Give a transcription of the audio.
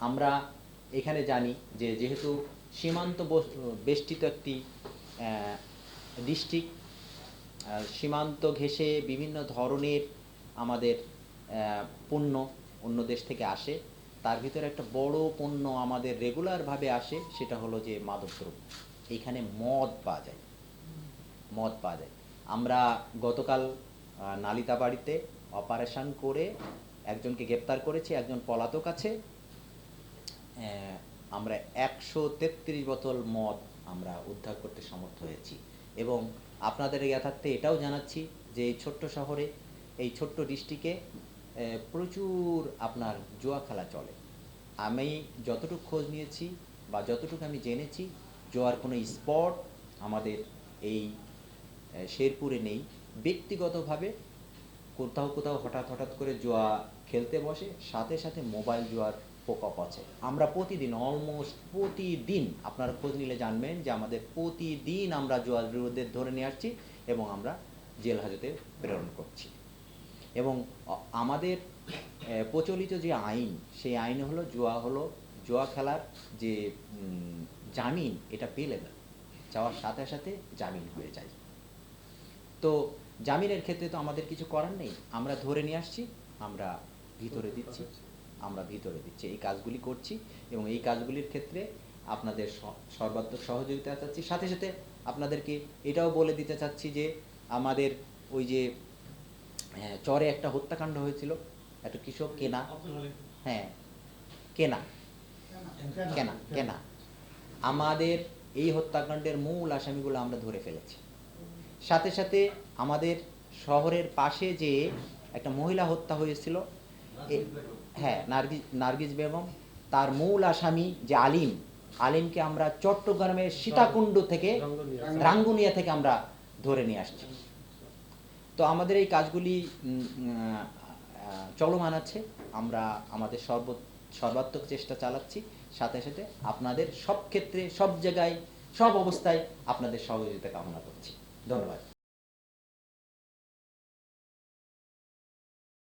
আমরা এখানে জানি যে যেহেতু সীমান্ত বেষ্টিত একটি ডিস্ট্রিক্ট সীমান্ত ঘেঁষে বিভিন্ন ধরনের আমাদের পণ্য অন্য দেশ থেকে আসে তার ভিতরে একটা বড় পণ্য আমাদের রেগুলারভাবে আসে সেটা হলো যে মাদকদ্রব্য। এইখানে মদ পাওয়া যায়। মদ পাওয়া যায়। আমরা গতকাল আহ, নালিতা বাড়িতে অপারেশন করে একজনকে গ্রেপ্তার করেছি একজন পলাতক আছে। আমরা একশো তেত্রিশ বোতল মদ আমরা উদ্ধার করতে সমর্থ হয়েছি। এবং আপনাদের যথার্থে এটাও জানাচ্ছি যে এই ছোট্ট শহরে এই ছোট্ট ডিস্ট্রিক্টে প্রচুর আপনার জুয়া খেলা চলে। আমি যতটুকু খোঁজ নিয়েছি বা যতটুকু আমি জেনেছি, জোয়ার কোনো স্পট আমাদের এই শেরপুরে নেই। ব্যক্তিগতভাবে কোথাও কোথাও হঠাৎ হঠাৎ করে জোয়া খেলতে বসে, সাথে সাথে মোবাইল জোয়ার প্রকোপ আছে। আমরা প্রতিদিন অলমোস্ট প্রতিদিন আপনারা খোঁজ নিলে জানবেন যে আমাদের প্রতিদিন আমরা জোয়ার বিরুদ্ধে ধরে নিয়ে আসছি এবং আমরা জেল হাজতে প্রেরণ করছি। এবং আমাদের প্রচলিত যে আইন, সেই আইন হলো জুয়া হলো, জুয়া খেলার যে জামিন, এটা পেলে না যাওয়ার সাথে সাথে জামিন হয়ে যায়। তো জামিনের ক্ষেত্রে তো আমাদের কিছু করার নেই। আমরা ধরে নিয়ে আসছি, আমরা ভিতরে দিচ্ছি, আমরা ভিতরে দিচ্ছি। এই কাজগুলি করছি এবং এই কাজগুলির ক্ষেত্রে আপনাদের সর্বাত্মক সহযোগিতা চাচ্ছি। সাথে সাথে আপনাদেরকে এটাও বলে দিতে চাচ্ছি যে, আমাদের ওই যে চরে একটা হত্যাকাণ্ড হয়েছিল। একটা কৃষক কেনা। হ্যাঁ কেনা। কেনা কেনা। আমাদের এই হত্যাকাণ্ডের মূল আসামিগুলো আমরা ধরে ফেলেছি। সাথে সাথে আমাদের শহরের পাশে যে একটা মহিলা হত্যা হয়েছিল হ্যাঁ নার্গিস নার্গিস বেগম তার মূল আসামি যে আলিম আলিমকে আমরা চট্টগ্রামের সীতাকুণ্ড থেকে রাঙ্গুনিয়া থেকে আমরা ধরে নিয়ে আসছি। তো আমাদের এই কাজগুলি চলমান আছে। আমরা আমাদের সর্ব, সর্বাত্মক চেষ্টা চালাচ্ছি। সাথে সাথে আপনাদের সব ক্ষেত্রে, সব জায়গায়, সব অবস্থায় আপনাদের সহযোগিতা কামনা করছি। ধন্যবাদ।